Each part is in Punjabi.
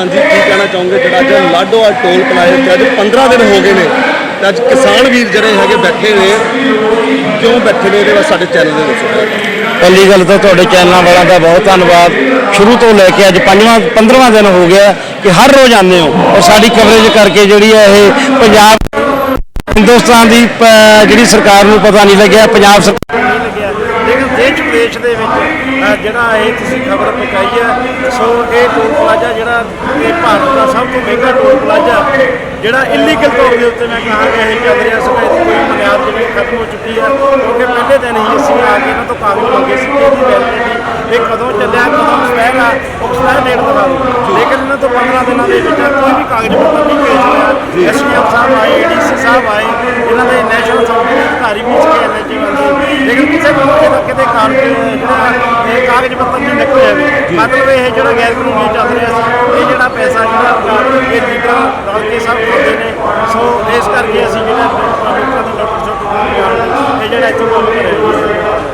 ਹਾਂਜੀ, ਕੀ ਕਹਿਣਾ ਚਾਹੋਗੇ? ਜਿਹੜਾ ਅੱਜ ਲਾਡੋਆ ਟੋਲ ਪਲਾਜ਼ਾ ਤੇ ਅੱਜ 15 ਦਿਨ ਹੋ ਗਏ ਨੇ ਤੇ ਅੱਜ ਕਿਸਾਨ ਵੀਰ ਜਿਹੜੇ ਹੈਗੇ ਬੈਠੇ ਨੇ, ਕਿਉਂ ਬੈਠੇ ਨੇ ਇਹਦੇ ਬਾਰੇ ਸਾਡੇ ਚੈਨਲ ਦੇ ਵਿੱਚ? ਪਹਿਲੀ ਗੱਲ ਤਾਂ ਤੁਹਾਡੇ ਚੈਨਲਾਂ ਵਾਲਿਆਂ ਦਾ ਬਹੁਤ ਧੰਨਵਾਦ। ਸ਼ੁਰੂ ਤੋਂ ਲੈ ਕੇ ਅੱਜ ਪੰਜਵਾਂ 15ਵਾਂ ਦਿਨ ਹੋ ਗਿਆ ਕਿ ਹਰ ਰੋਜ਼ ਆਉਂਦੇ ਹੋ ਔਰ ਸਾਡੀ ਕਵਰੇਜ ਕਰਕੇ ਜਿਹੜੀ ਹੈ ਇਹ ਪੰਜਾਬ, ਹਿੰਦੁਸਤਾਨ ਦੀ ਜਿਹੜੀ ਸਰਕਾਰ ਨੂੰ ਪਤਾ ਨਹੀਂ ਲੱਗਿਆ, ਪੰਜਾਬ ਸਰਕਾਰ ਲੇਕਿਨ ਦੇਸ਼ ਵਿਦੇਸ਼ ਦੇ ਵਿੱਚ ਜਿਹੜਾ ਇਹ ਤੁਸੀਂ ਖਬਰ ਪਹੁੰਚਾਈ ਹੈ, ਸੋ ਇਹ ਟੋਲ ਪਲਾਜ਼ਾ ਜਿਹੜਾ ਇਹ ਭਾਰਤ ਦਾ ਸਭ ਤੋਂ ਮਹਿੰਗਾ ਟੋਲ ਪਲਾਜ਼ਾ, ਜਿਹੜਾ ਇਲੀਗਲ ਤੌਰ ਦੇ ਉੱਤੇ ਮੈਂ ਕਹਾਂਗਾ ਇਹ ਚੱਲ ਰਿਹਾ ਸੀਗਾ, ਇਹਦੀ ਕੋਈ ਬੁਨਿਆਦ ਜਿਹੜੀ ਖਤਮ ਹੋ ਚੁੱਕੀ ਹੈ, ਕਿਉਂਕਿ ਪਹਿਲੇ ਦਿਨ ਹੀ ਅਸੀਂ ਆ ਕੇ ਇਹਨਾਂ ਤੋਂ ਕਾਗਜ਼ ਮੰਗੇ ਸੀ ਕਿ ਇਹਦੀ ਵੈਲਿਡਿਟੀ ਇਹ ਕਦੋਂ ਚੱਲਿਆ ਕਦੋਂ ਐਕਸਪਾਇਰ ਆ ਐਕਸਪਾਇਰ ਡੇਟ ਦਿਖਾ ਦਿਓ ਲੇਕਿਨ ਇਹਨਾਂ ਤੋਂ 15 ਦਿਨਾਂ ਦੇ ਵਿੱਚ ਕੋਈ ਵੀ ਕਾਗਜ਼ ਪੱਤਰ ਨਹੀਂ ਭੇਜ ਹੋਇਆ। ਐਸਡੀਐਮ ਸਾਹਿਬ ਆਏ ਏਡੀਸੀ ਸਾਹਿਬ ਆਏ, ਇਹਨਾਂ ਦੇ ਨੈਸ਼ਨਲ ਅਥਾਰਟੀ ਦੇ ਅਧਿਕਾਰੀ ਵੀ ਸੀਗੇ ਐਨਐਚਏ ਵਾਲੇ। ਲੇਕਿਨ ਕਿਸੇ ਮੌਕੇ ਦਾ ਕਿਤੇ ਕਾਗਜ਼, ਜਿਹੜਾ ਇਹ ਕਾਗਜ਼ ਪੱਤਰ ਨਹੀਂ ਨਿਕਲਿਆ ਮਤਲਬ ਇਹ ਜਿਹੜਾ ਗੈਰ ਕਾਨੂੰਨੀ ਚੱਲ ਰਿਹਾ ਸੀ, ਇਹ ਜਿਹੜਾ ਪੈਸਾ ਜਿਹੜਾ ਆਪਣਾ ਇਹ ਲੀਡਰ ਰਲ ਕੇ ਸਭ ਖਾਂਦੇ ਨੇ। ਸੋ ਇਸ ਕਰਕੇ ਅਸੀਂ ਜਿਹੜਾ ਲੋਕਾਂ ਦੀ ਲੁੱਟ ਸੁੱਟ ਇਹ ਜਿਹੜਾ ਇੱਥੋਂ ਕੰਮ ਕਰਿਆ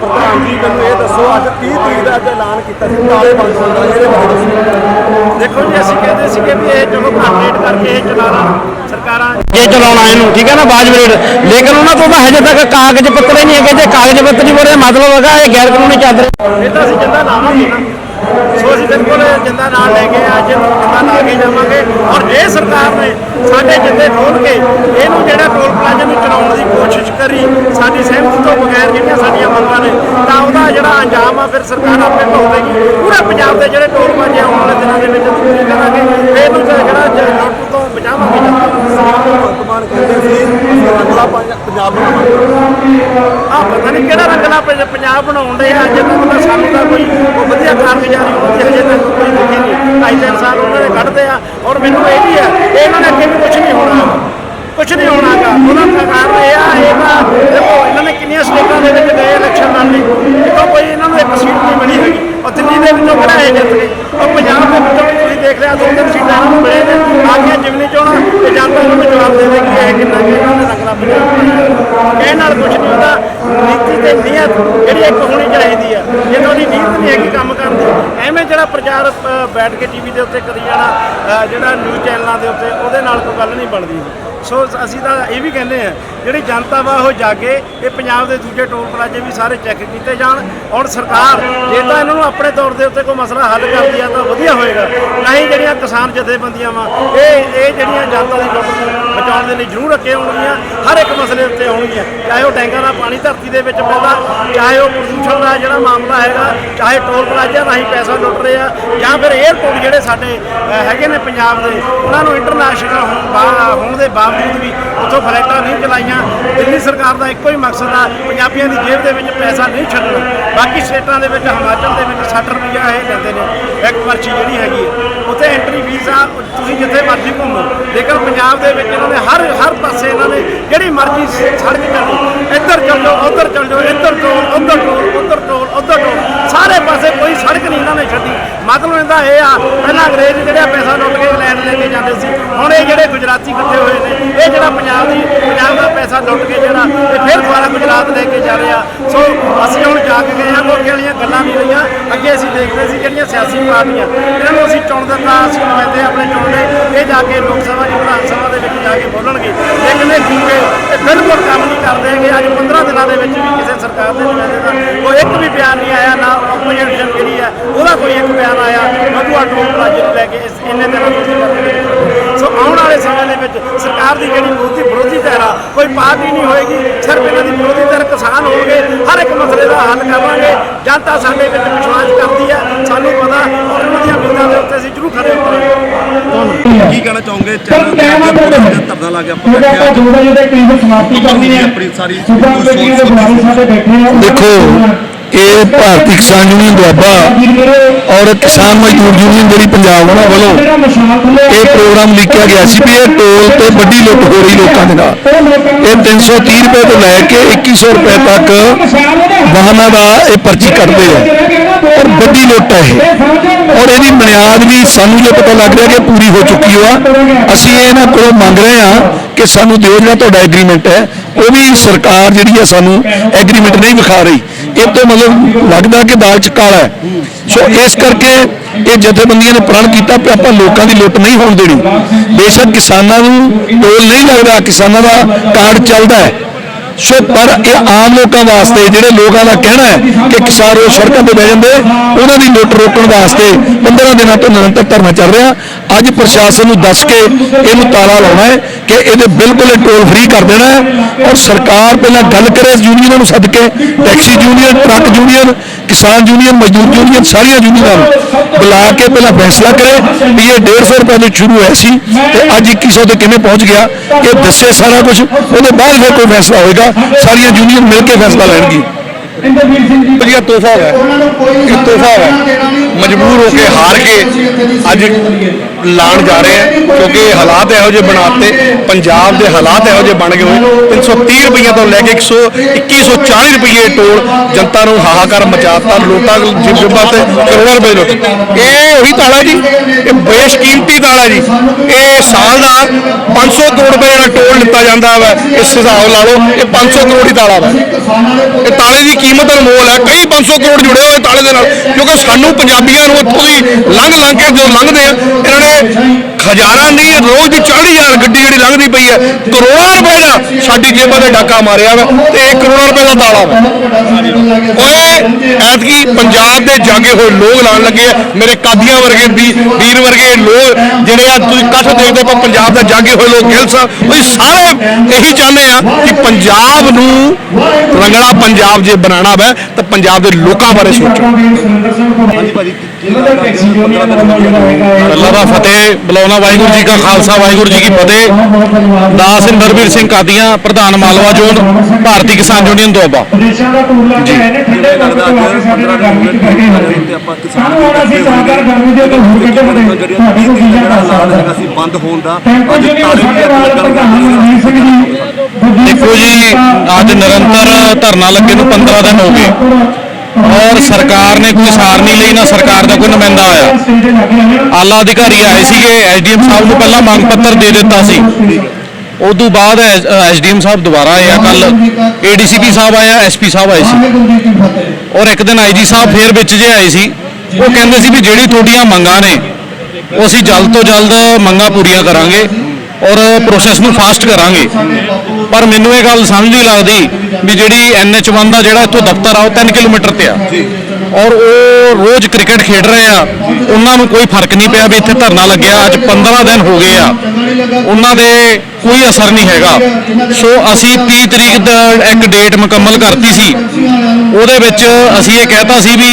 ਪ੍ਰਧਾਨ ਜੀ ਮੈਨੂੰ ਇਹ ਦੱਸੋ ਅੱਜ 30 ਤਰੀਕ ਦਾ ਅੱਜ ਐਲਾਨ ਕੀਤਾ ਸੀ? ਨਾਲੇ ਬੰਦ ਹੁੰਦਾ ਇਹਦੇ ਬਾਰੇ ਦੱਸੋ। ਦੇਖੋ ਜੀ ਅਸੀਂ ਕਹਿੰਦੇ ਸੀਗੇ ਵੀ ਇਹ ਚਲੋ ਕੰਪਲੀਟ ਕਰਕੇ ਇਹ ਚਲਾਣਾ ਸਰਕਾਰਾਂ ਜੇ ਚਲਾਉਣਾ ਇਹਨੂੰ ਠੀਕ ਹੈ ਨਾ ਬਾਜ ਰੇਟ ਲੇਕਿਨ ਉਹਨਾਂ ਤੋਂ ਤਾਂ ਹਜੇ ਤੱਕ ਕਾਗਜ਼ ਪੱਤਰ ਹੀ ਨਹੀਂ ਹੈਗੇ ਜੇ ਕਾਗਜ਼ ਪੱਤਰ ਨਹੀਂ ਬੋਲੇ ਮਤਲਬ ਹੈਗਾ ਇਹ ਗੈਰ ਕਾਨੂੰਨੀ ਚੱਲ ਰਿਹਾ ਇਹ ਤਾਂ ਅਸੀਂ ਜਿੰਦਾ ਲਾਵਾਂਗੇ ਨਾ। ਸੋ ਅਸੀਂ ਬਿਲਕੁਲ ਜਿੰਦਾ ਨਾਲ ਲੈ ਕੇ ਅੱਜ ਜਿੰਦਾ ਲਾ ਕੇ ਜਾਵਾਂਗੇ। ਔਰ ਜੇ ਸਰਕਾਰ ਨੇ ਸਾਡੇ ਜਿੰਦੇ ਖੋਲ ਕੇ ਇਹਨੂੰ ਜਿਹੜਾ ਟੋਲ ਪਲਾਜ਼ਾ ਨੂੰ ਚਲਾਉਣ ਦੀ ਕੋਸ਼ਿਸ਼ ਕਰੀ, ਸਾਡੀ ਸਹਿਮਤੀ ਤੋਂ ਬਗੈਰ ਜਿਹੜੀਆਂ ਸਾਡੀਆਂ ਮੰਗਾਂ ਨੇ, ਤਾਂ ਉਹਦਾ ਜਿਹੜਾ ਅੰਜਾਮ ਆ, ਫਿਰ ਸਰਕਾਰ ਆਪੇ ਭੁਗਤੇਗੀ ਪੂਰਾ ਪੰਜਾਬ ਦੇ ਜਿਹੜੇ ਟੋਲ ਪਲਾਜ਼ੇ ਆਉਣ ਵਾਲੇ ਦਿਨਾਂ ਦੇ ਵਿੱਚ ਪੂਰੀ ਕਰਾਂਗੇ। ਫਿਰ ਇਹਨੂੰ ਜਿਹੜਾ ਜ- ਤੋਂ ਬਚਾਵਾਂਗੇ। ਜਨਤਾ ਵਰਤਮਾਨ ਕਹਿੰਦੇ ਸੀ ਰੰਗਲਾ ਪੰਜਾਬ ਬਣਾਵਾਂਗੇ ਆ ਪਤਾ ਨਹੀਂ ਕਿਹੜਾ ਰੰਗਲਾ ਪੰਜਾਬ ਬਣਾਉਣ ਦੇ ਆ ਜਿਹਨਾਂ ਮਤਲਬ ਸਾਨੂੰ ਤਾਂ ਕੋਈ ਵਧੀਆ ਕਾਰਨ ਕਾਰਗੁਜ਼ਾਰੀ ਉਹਨਾਂ ਦੀ ਹਜੇ ਤੱਕ ਕੋਈ ਦਿਖੀ ਨਹੀਂ ਢਾਈ ਤਿੰਨ ਸਾਲ ਉਹਨਾਂ ਨੇ ਕੱਢਦੇ ਆ, ਔਰ ਮੈਨੂੰ ਇਹ ਵੀ ਹੈ ਇਹਨਾਂ ਨੇ ਅੱਗੇ ਵੀ ਕੁਝ ਨਹੀਂ ਹੋਣਾ ਕੁਝ ਨਹੀਂ ਹੋਣਾਗਾ ਉਹਨਾਂ ਦਾ ਕਾਰਨ ਇਹ ਆ ਇਹ ਤਾਂ ਦੇਖੋ ਇਹਨਾਂ ਨੇ ਕਿੰਨੀਆਂ ਸਟੇਟਾਂ ਦੇ ਵਿੱਚ ਗਏ ਇਲੈਕਸ਼ਨ ਲੜਨ ਲਈ ਦੇਖੋ ਕੋਈ ਇਹਨਾਂ ਨੂੰ ਇੱਕ ਸੀਟ ਨਹੀਂ ਮਿਲੀ ਹੈਗੀ ਔਰ ਦਿੱਲੀ ਦੇ ਵਿੱਚੋਂ ਕਿਹੜਾ ਇਹ ਜਿੱਤ ਗਏ ਔਰ ਪੰਜਾਬ ਦੇ ਵਿੱਚੋਂ ਵੀ ਤੁਸੀਂ ਦੇਖ ਲਿਆ ਦੋ ਤਿੰਨ ਸੀਟਾਂ ਇਹਨਾਂ ਨੂੰ ਮਿਲੇ ਨੇ ਆ ਗਈਆਂ ਜਿਮਨੀ ਚੋਣਾਂ ਤੇ ਜਨਤਾ ਇਹਨਾਂ ਨੂੰ ਜਵਾਬ ਦੇ ਦੇਗੀ ਇਹ ਕਿੰਨਾ ਕਿ ਇਹਨਾਂ ਨੇ ਰੰਗਲਾ ਪੰਜਾਬ ਬਣਾਇਆ ਇਹ ਨਾਲ ਕੁਝ ਨਹੀਂ ਹੁੰਦਾ ਨੀਤੀ ਤੇ ਨੀਅਤ ਜਿਹੜੀ ਇੱਕ ਹੋਣੀ ਚਾਹੀਦੀ ਆ ਜੇ ਤੁਹਾਡੀ ਨੀਅਤ ਨਹੀਂ ਹੈਗੀ ਕੰਮ ਕਰਨ ਦੀ ਐਵੇਂ ਜਿਹੜਾ ਪ੍ਰਚਾਰ ਅ, ਬੈਠ ਕੇ ਟੀਵੀ ਦੇ ਉੱਤੇ ਕਰੀ ਜਾਣਾ ਅ, ਜਿਹੜਾ ਨਿਊਜ਼ ਚੈਨਲਾਂ ਦੇ ਉੱਤੇ ਉਹਦੇ ਨਾਲ ਕੋਈ ਗੱਲ ਨਹੀਂ ਬਣਦੀ। ਸੋ ਅਸੀਂ ਤਾਂ ਇਹ ਵੀ ਕਹਿੰਦੇ ਆ ਜਿਹੜੀ ਜਨਤਾ ਵਾ ਉਹ ਜਾਗੇ, ਇਹ ਪੰਜਾਬ ਦੇ ਦੂਜੇ ਟੋਲ ਪਲਾਜ਼ੇ ਵੀ ਸਾਰੇ ਚੈੱਕ ਕੀਤੇ ਜਾਣ। ਔਰ ਸਰਕਾਰ, ਜੇ ਤਾਂ ਇਹਨਾਂ ਨੂੰ ਆਪਣੇ ਤੌਰ ਦੇ ਉੱਤੇ ਕੋਈ ਮਸਲਾ ਹੱਲ ਕਰਦੀ ਆ ਤਾਂ ਵਧੀਆ ਹੋਏਗਾ। ਨਹੀਂ ਜਿਹੜੀਆਂ ਕਿਸਾਨ ਜਥੇਬੰਦੀਆਂ ਵਾ, ਇਹ ਇਹ ਜਿਹੜੀਆਂ ਜਨਤਾ ਦੀ ਲੁੱਟ ਬਚਾਉਣ ਦੇ ਲਈ ਜ਼ਰੂਰ ਅੱਗੇ ਆਉਣਗੀਆਂ, ਹਰ ਇੱਕ ਮਸਲੇ ਉੱਤੇ ਆਉਣਗੀਆਂ। ਚਾਹੇ ਉਹ ਟੈਂਕਾਂ ਦਾ ਪਾਣੀ ਧਰਤੀ ਦੇ ਵਿੱਚ ਪੈਂਦਾ, ਚਾਹੇ ਉਹ ਪ੍ਰਦੂਸ਼ਣ ਦਾ ਜਿਹੜਾ ਮਾਮਲਾ ਹੈਗਾ, ਚਾਹੇ ਟੋਲ ਪਲਾਜ਼ਾ ਰਾਹੀਂ ਪੈਸਾ ਲੁੱਟ ਰਹੇ ਆ, ਜਾਂ ਫਿਰ 에ਅਰਪੋਰਟ ਜਿਹੜੇ ਸਾਡੇ ਹੈਗੇ ਨੇ ਪੰਜਾਬ ਦੇ, ਉਹਨਾਂ ਨੂੰ ਇੰਟਰਨੈਸ਼ਨਲ ਹੋਣ ਦੇ ਹੋਣ ਦੇ ਬਾਵਜੂਦ ਵੀ ਉੱਥੋਂ ਫਲਾਈਟਾਂ ਨਹੀਂ ਚਲਾਈਆਂ। ਦਿੱਲੀ ਸਰਕਾਰ ਦਾ ਇੱਕੋ ਹੀ ਮਕਸਦ ਆ, ਪੰਜਾਬੀਆਂ ਦੀ ਜੇਬ ਦੇ ਵਿੱਚ ਪੈਸਾ ਨਹੀਂ ਛੱਡਣਾ। ਬਾਕੀ ਸਟੇਟਾਂ ਦੇ ਵਿੱਚ, ਹਿਮਾਚਲ ਦੇ ਵਿੱਚ 60 ਰੁਪਈਆ ਇਹ ਲੈਂਦੇ ਨੇ। ਇੱਕ ਪਰਚੀ ਜਿਹੜੀ ਹੈਗੀ ਹੈ ਉੱਥੇ ਐਂਟਰੀ ਫੀਸ ਆ, ਤੁਸੀਂ ਜਿੱਥੇ ਮਰਜ਼ੀ ਘੁੰਮੋ। ਲੇਕਿਨ ਪੰਜਾਬ ਦੇ ਵਿੱਚ ਇਹਨਾਂ ਨੇ ਹਰ ਹਰ ਪਾਸੇ ਇਹਨਾਂ ਨੇ ਜਿਹੜੀ ਮਰਜ਼ੀ ਸੜਕ ਚੱਲੋ ਇੱਧਰ ਚੱਲ ਜਾਓ, ਉੱਧਰ ਚੱਲ ਜਾਓ, ਇੱਧਰ ਟੋਲ ਉੱਧਰ ਟੋਲ ਉੱਧਰ ਟੋਲ ਉੱਧਰ ਟੋਲ ਸਾਰੇ ਪਾਸੇ ਕੋਈ ਸੜਕ ਨਹੀਂ ਇਹਨਾਂ ਨੇ ਛੱਡੀ। ਮਤਲਬ ਇਹਦਾ ਇਹ ਆ, ਪਹਿਲਾਂ ਅੰਗਰੇਜ਼ ਜਿਹੜਾ ਪੈਸਾ ਲੁੱਟ ਕੇ ਲੈਣ ਲੈ ਕੇ ਜਾਂਦੇ ਸੀ, ਹੁਣ ਇਹ ਜਿਹੜੇ ਗੁਜਰਾਤੀ ਇਕੱਠੇ ਹੋਏ ਨੇ, ਇਹ ਜਿਹੜਾ ਪੰਜਾਬ ਦੀ, ਪੰਜਾਬ ਦਾ ਪੈਸਾ ਲੁੱਟ ਕੇ ਜਿਹੜਾ, ਇਹ ਫਿਰ ਦੁਬਾਰਾ ਗੁਜਰਾਤ ਲੈ ਕੇ ਜਾ ਰਿਹਾ ਸੋ ਅਸੀਂ ਹੁਣ ਜਾ ਕੇ ਗਏ ਹਾਂ ਲੋਕਾਂ ਵਾਲੀਆਂ ਗੱਲਾਂ ਨਹੀਂ ਰਹੀਆਂ ਅੱਗੇ ਅਸੀਂ ਦੇਖਦੇ ਸੀ ਜਿਹੜੀਆਂ ਸਿਆਸੀ ਪਾਰਟੀਆਂ, ਇਹਨਾਂ ਨੂੰ ਅਸੀਂ ਚੁਣਦੇ ਦਿੱਤਾ ਅਸੀਂ ਨੁਮਾਇੰਦੇ ਆਪਣੇ ਚੁਣ ਲਏ ਇਹ ਜਾ ਕੇ ਲੋਕ ਸਭਾ ਦੀ, ਵਿਧਾਨ ਸਭਾ ਦੇ ਵਿੱਚ ਜਾ ਕੇ ਬੋਲਣਗੇ। ਲੇਕਿਨ ਇਹ ਕਿਉਂਕਿ ਇਹ ਬਿਲਕੁਲ ਕੰਮ ਨਹੀਂ ਕਰਦੇ ਹੈਗੇ। ਅੱਜ 15 ਦਿਨਾਂ ਦੇ ਵਿੱਚ ਵੀ ਕਿਸੇ ਸਰਕਾਰ ਦੇ ਨੁਮਾਇੰਦੇ ਦਾ ਕੋਈ ਇੱਕ ਵੀ ਬਿਆਨ ਨਹੀਂ ਆਇਆ, ਨਾ ਆਪੋਜੀਸ਼ਨ ਜਿਹੜੀ ਹੈ, ਉਹਦਾ ਕੋਈ ਇੱਕ ਬਿਆਨ ਆਇਆ। ਮਧੂਆ ਟੋਲ ਪਲਾਜ਼ੇ ਨੂੰ ਲੈ ਕੇ ਇਸ ਇੰਨੇ ਦਿਨਾਂ ਤੋਂ ਸੋ ਆਉਣ ਵਾਲੇ ਸਮੇਂ ਦੇ ਵਿੱਚ ਸਰਕਾਰ ਦੀ ਜਿਹੜੀ ਵਿਰੋਧੀ ਵਿਰੋਧੀ ਧਿਰ ਕੋਈ ਪਾਰਟੀ ਨਹੀਂ ਹੋਏਗੀ। ਸਿਰਫ ਇਹਨਾਂ ਦੀ ਵਿਰੋਧੀ ਧਿਰ ਕਿਸਾਨ ਹੋਣਗੇ। ਹਰ ਇੱਕ ਮਸਲੇ ਦਾ ਹੱਲ ਕਰਾਂਗੇ। ਜਨਤਾ ਸਾਡੇ ਵਿੱਚ ਵਿਸ਼ਵਾਸ ਕਰਦੀ ਆ ਸਾਨੂੰ ਪਤਾ ਔਰ ਉਹਨਾਂ ਦੀਆਂ ਉਮੀਦਾਂ ਦੇ ਉੱਤੇ ਅਸੀਂ ਜ਼ਰੂਰ ਖੜੇ ਉਤਰਾਂਗੇ ਕੀ ਕਹਿਣਾ ਚਾਹੋਗੇ? ਚੈਨਲ ਧਰਨਾ ਲਾ ਕੇ ਆਪਾਂ ਬੈਠੇ ਹਾਂ। ਆਪਣੀ ਸਾਰੀ ਦੇਖੋ ਇਹ ਭਾਰਤੀ ਕਿਸਾਨ ਯੂਨੀਅਨ ਦੁਆਬਾ ਔਰ ਕਿਸਾਨ ਮਜ਼ਦੂਰ ਯੂਨੀਅਨ ਜਿਹੜੀ ਪੰਜਾਬ ਉਹਨਾਂ ਵੱਲੋਂ ਇਹ ਪ੍ਰੋਗਰਾਮ ਲਿਖਿਆ ਗਿਆ ਸੀ ਵੀ ਇਹ ਟੋਲ ਤੇ ਵੱਡੀ ਲੁੱਟ ਹੋ ਰਹੀ ਲੋਕਾਂ ਦੇ ਨਾਲ। ਇਹ 330 ਰੁਪਏ ਤੋਂ ਲੈ ਕੇ 2100 ਰੁਪਏ ਤੱਕ ਵਾਹਨਾਂ ਦਾ ਇਹ ਪਰਚੀ ਕੱਟਦੇ ਆ। ਔਰ ਵੱਡੀ ਲੁੱਟ ਹੈ ਇਹ। ਔਰ ਇਹਦੀ ਬੁਨਿਆਦ ਵੀ ਸਾਨੂੰ ਜੇ ਪਤਾ ਲੱਗ ਰਿਹਾ ਕਿ ਪੂਰੀ ਹੋ ਚੁੱਕੀ ਆ। ਅਸੀਂ ਇਹਨਾਂ ਕੋਲੋਂ ਮੰਗ ਰਹੇ ਆ ਕਿ ਸਾਨੂੰ ਦਿਓ ਜਿਹੜਾ ਤੁਹਾਡਾ ਐਗਰੀਮੈਂਟ ਹੈ, ਉਹ ਵੀ ਸਰਕਾਰ ਜਿਹੜੀ ਹੈ ਸਾਨੂੰ ਐਗਰੀਮੈਂਟ ਨਹੀਂ ਵਿਖਾ ਰਹੀ। ਇਹ ਤੋਂ ਮਤਲਬ ਲੱਗਦਾ ਕਿ ਦਾਲ ਚ ਕਾਲਾ ਹੈ। ਸੋ ਇਸ ਕਰਕੇ ਇਹ ਜਥੇਬੰਦੀਆਂ ਨੇ ਪ੍ਰਣ ਕੀਤਾ ਕਿ ਆਪਾਂ ਲੋਕਾਂ ਦੀ ਲੁੱਟ ਨਹੀਂ ਹੋਣ ਦੇਣੀ। ਬੇਸ਼ੱਕ ਕਿਸਾਨਾਂ ਨੂੰ ਟੋਲ ਨਹੀਂ ਲੱਗਦਾ, ਕਿਸਾਨਾਂ ਦਾ ਕਾਰਡ ਚੱਲਦਾ ਹੈ। ਸੋ ਪਰ ਇਹ ਆਮ ਲੋਕਾਂ ਵਾਸਤੇ, ਜਿਹੜੇ ਲੋਕਾਂ ਦਾ ਕਹਿਣਾ ਹੈ ਕਿ ਕਿਸਾਨ ਉਹ ਸੜਕਾਂ ਤੇ ਬਹਿ ਜਾਂਦੇ, ਉਹਨਾਂ ਦੀ ਲੁੱਟ ਰੋਕਣ ਵਾਸਤੇ 15 ਦਿਨਾਂ ਤੋਂ ਨਿਰੰਤਰ ਧਰਨਾ ਚੱਲ ਰਿਹਾ। ਅੱਜ ਪ੍ਰਸ਼ਾਸਨ ਨੂੰ ਦੱਸ ਕੇ ਇਹਨੂੰ ਤਾਲਾ ਲਾਉਣਾ ਹੈ ਕਿ ਇਹਦੇ ਬਿਲਕੁਲ ਇਹ ਟੋਲ ਫ੍ਰੀ ਕਰ ਦੇਣਾ ਹੈ। ਔਰ ਸਰਕਾਰ ਪਹਿਲਾਂ ਗੱਲ ਕਰੇ ਯੂਨੀਅਨਾਂ ਨੂੰ ਸੱਦ ਕੇ ਟੈਕਸੀ ਯੂਨੀਅਨ ਟਰੱਕ ਯੂਨੀਅਨ ਕਿਸਾਨ ਯੂਨੀਅਨ ਮਜ਼ਦੂਰ ਯੂਨੀਅਨ ਸਾਰੀਆਂ ਯੂਨੀਅਨਾਂ ਨੂੰ ਬੁਲਾ ਕੇ ਪਹਿਲਾਂ ਫੈਸਲਾ ਕਰੇ ਵੀ ਇਹ 150 ਰੁਪਏ ਤੋਂ ਸ਼ੁਰੂ ਹੋਇਆ ਸੀ ਤੇ ਅੱਜ 2100 ਤੇ ਕਿਵੇਂ ਪਹੁੰਚ ਗਿਆ? ਇਹ ਦੱਸੇ ਸਾਰਾ ਕੁਝ ਉਹਦੇ ਬਾਅਦ ਫਿਰ ਕੋਈ ਫੈਸਲਾ ਹੋਏਗਾ। ਸਾਰੀਆਂ ਯੂਨੀਅਨ ਮਿਲ ਕੇ ਫੈਸਲਾ ਲੈਣਗੀ ਵਧੀਆ ਤੋਹਫਾ ਹੈ ਇਹ ਤੋਹਫਾ ਹੈ ਮਜਬੂਰ ਹੋ ਕੇ ਹਾਰ ਕੇ ਅੱਜ ਲਾਣ ਜਾ ਰਹੇ ਆ ਕਿਉਂਕਿ ਹਾਲਾਤ ਇਹੋ ਜਿਹੇ ਬਣਾਤੇ, ਪੰਜਾਬ ਦੇ ਹਾਲਾਤ ਇਹੋ ਜਿਹੇ ਬਣ ਗਏ ਹੋਏ। 330 ਰੁਪਈਆ ਤੋਂ ਲੈ ਕੇ 100 2140 ਰੁਪਏ ਟੋਲ ਜਨਤਾ ਨੂੰ ਹਾਹਾਕਾਰ ਮਚਾਤਾ, ਲੋਟਾ ਜਿੰਬਾ ਤੇ ਕਰੋੜਾਂ ਰੁਪਏ ਲੁੱਟ ਇਹ ਉਹੀ ਤਾਲਾ ਜੀ, ਇਹ ਬੇਸ਼ਕੀਮਤੀ ਤਾਲਾ ਜੀ। ਇਹ ਸਾਲ ਦਾ 500 ਕਰੋੜ ਰੁਪਏ ਦਾ ਟੋਲ ਦਿੱਤਾ ਜਾਂਦਾ ਵਾ, ਇਸ ਹਿਸਾਬ ਲਾ ਲਓ, ਇਹ 500 ਕਰੋੜ ਹੀ ਤਾਲਾ ਵਾ। ਇਹ ਤਾਲੇ ਦੀ ਕੀਮਤ ਅਨਮੋਲ ਹੈ, ਕਈ 500 ਕਰੋੜ ਜੁੜੇ ਹੋਏ ਤਾਲੇ ਦੇ ਨਾਲ, ਕਿਉਂਕਿ ਸਾਨੂੰ ਪੰਜਾਬੀਆਂ ਨੂੰ ਇੱਥੋਂ ਦੀ ਲੰਘ ਲੰਘ ਕੇ ਜਦੋਂ ਲੰਘਦੇ ਆ ਇਹਨਾਂ ਨੇ ਹਜ਼ਾਰਾਂ ਨਹੀਂ, ਰੋਜ਼ ਦੀ 40000 ਗੱਡੀ ਜਿਹੜੀ ਲੰਘਦੀ ਪਈ ਹੈ, ਕਰੋੜਾਂ ਰੁਪਏ ਦਾ ਸਾਡੀ ਜੇਬਾਂ ਤੇ ਡਾਕਾ ਮਾਰਿਆ ਵਾ ਤੇ ਇਹ ਕਰੋੜਾਂ ਰੁਪਏ ਦਾ ਤਾਲਾ ਵਾ। ਓਏ, ਐਤਕੀ ਪੰਜਾਬ ਦੇ ਜਾਗੇ ਹੋਏ ਲੋਕ ਲਾਣ ਲੱਗੇ ਆ, ਮੇਰੇ ਕਾਦੀਆਂ ਵਰਗੇ, ਵੀ, ਵੀਰ ਵਰਗੇ ਲੋਕ ਜਿਹੜੇ ਆ, ਤੁਸੀਂ ਇਕੱਠ ਦੇਖਦੇ ਪਏ ਪੰਜਾਬ ਦਾ ਜਾਗੇ ਹੋਏ ਲੋਕ ਗਿੱਲ ਸਾਹਿਬ ਉਹ ਸਾਰੇ ਇਹੀ ਚਾਹੁੰਦੇ ਆ ਕਿ ਪੰਜਾਬ ਨੂੰ ਰੰਗਲਾ ਪੰਜਾਬ ਜੇ ਬਣਾਉਣਾ ਵਾ, ਤਾਂ ਪੰਜਾਬ ਦੇ ਲੋਕਾਂ ਬਾਰੇ ਸੋਚੋ। ਅੱਲਾ ਦਾ ਫਤਿਹ ਬੁਲਾਉਣਾ ਵਾਹਿਗੁਰੂ ਜੀ ਕਾ ਖਾਲਸਾ ਵਾਹਿਗੁਰੂ ਜੀ ਕੀ ਫਤਿਹ। ਦਾਸ ਇੰਦਰਵੀਰ ਸਿੰਘ ਕਾਦੀਆਂ ਪ੍ਰਧਾਨ ਮਾਲਵਾ ਜ਼ੋਨ ਭਾਰਤੀ ਕਿਸਾਨ ਯੂਨੀਅਨ ਦੁਆਬਾ ਦੇਸ਼ਾਂ ਦਾ ਟੂਰ ਲਾ ਕੇ ਆਏ ਨੇ ਠੰਡੇ ਵਕਤ ਤੋਂ ਆ ਕੇ ਸਾਡੇ ਨਾਲ ਗਰਮੀ ਚ ਬੈਠੇ ਹੋਏ ਨੇ। ਤੇ ਹੁਣ ਅਸੀਂ ਸਰਕਾਰ ਗਰਮੀ ਦੇ ਤੋਂ ਹੋਰ ਕੱਢੇ ਬੜੇ ਤੁਹਾਡੇ ਕੋਲ ਵੀਜ਼ਾ ਕਰਦਾ ਸੀ ਬੰਦ ਹੋਣ ਦਾ। ਟੈਂਪੋ ਅੱਜ ਯੂਨੀਅਨ ਤਾਲੇ ਵੀ ਸਾਡੇ ਲੱਗਣ ਪ੍ਰਧਾਨ ਮਨਜੀਤ ਸਿੰਘ ਜੀ। ਦੇਖੋ ਜੀ ਅੱਜ ਨਿਰੰਤਰ ਧਰਨਾ ਲੱਗੇ ਨੂੰ 15 ਦਿਨ ਹੋ ਗਏ। ਔਰ ਸਰਕਾਰ ਨੇ ਕੋਈ ਸਾਰ ਨਹੀਂ ਲਈ, ਨਾ ਸਰਕਾਰ ਦਾ ਕੋਈ ਨੁਮਾਇੰਦਾ ਆਇਆ। ਆਲਾ ਅਧਿਕਾਰੀ ਆਏ ਸੀਗੇ, ਐਸਡੀਐਮ ਸਾਹਿਬ ਨੂੰ ਪਹਿਲਾਂ ਮੰਗ ਪੱਤਰ ਦੇ ਦਿੱਤਾ ਸੀ। ਉਦੋਂ ਬਾਅਦ ਐਸਡੀਐਮ ਸਾਹਿਬ ਦੁਬਾਰਾ ਆਏ ਆ ਕੱਲ ਏਡੀਸੀਪੀ ਸਾਹਿਬ ਆਇਆ ਐਸਪੀ ਸਾਹਿਬ ਆਏ ਸੀ। ਔਰ ਇੱਕ ਦਿਨ ਆਈਜੀ ਸਾਹਿਬ ਫੇਰ ਵਿੱਚ ਜੇ ਆਏ ਸੀ, ਉਹ ਕਹਿੰਦੇ ਸੀ ਵੀ ਜਿਹੜੀ ਤੁਹਾਡੀਆਂ ਮੰਗਾਂ ਨੇ, ਉਹ ਅਸੀਂ ਜਲਦ ਤੋਂ ਜਲਦ ਮੰਗਾਂ ਪੂਰੀਆਂ ਕਰਾਂਗੇ ਔਰ ਪ੍ਰੋਸੈਸ ਨੂੰ ਫਾਸਟ ਕਰਾਂਗੇ। ਪਰ ਮੈਨੂੰ ਇਹ ਗੱਲ ਸਮਝ ਨਹੀਂ ਲੱਗਦੀ ਵੀ ਜਿਹੜੀ NH1 ਦਾ ਜਿਹੜਾ ਇੱਥੋਂ ਦਫ਼ਤਰ ਆ ਉਹ 3 ਕਿਲੋਮੀਟਰ ਤੇ ਆ। ਔਰ ਉਹ ਰੋਜ਼ ਕ੍ਰਿਕਟ ਖੇਡ ਰਹੇ ਆ। ਉਹਨਾਂ ਨੂੰ ਕੋਈ ਫ਼ਰਕ ਨਹੀਂ ਪਿਆ ਵੀ ਇੱਥੇ ਧਰਨਾ ਲੱਗਿਆ ਅੱਜ 15 ਦਿਨ ਹੋ ਗਏ ਆ। ਉਹਨਾਂ ਦੇ ਕੋਈ ਅਸਰ ਨਹੀਂ ਹੈਗਾ। ਸੋ ਅਸੀਂ 30 ਤਰੀਕ ਦਾ ਇੱਕ ਡੇਟ ਮੁਕੰਮਲ ਕਰਤੀ ਸੀ। ਉਹਦੇ ਵਿੱਚ ਅਸੀਂ ਇਹ ਕਹਿਤਾ ਸੀ ਵੀ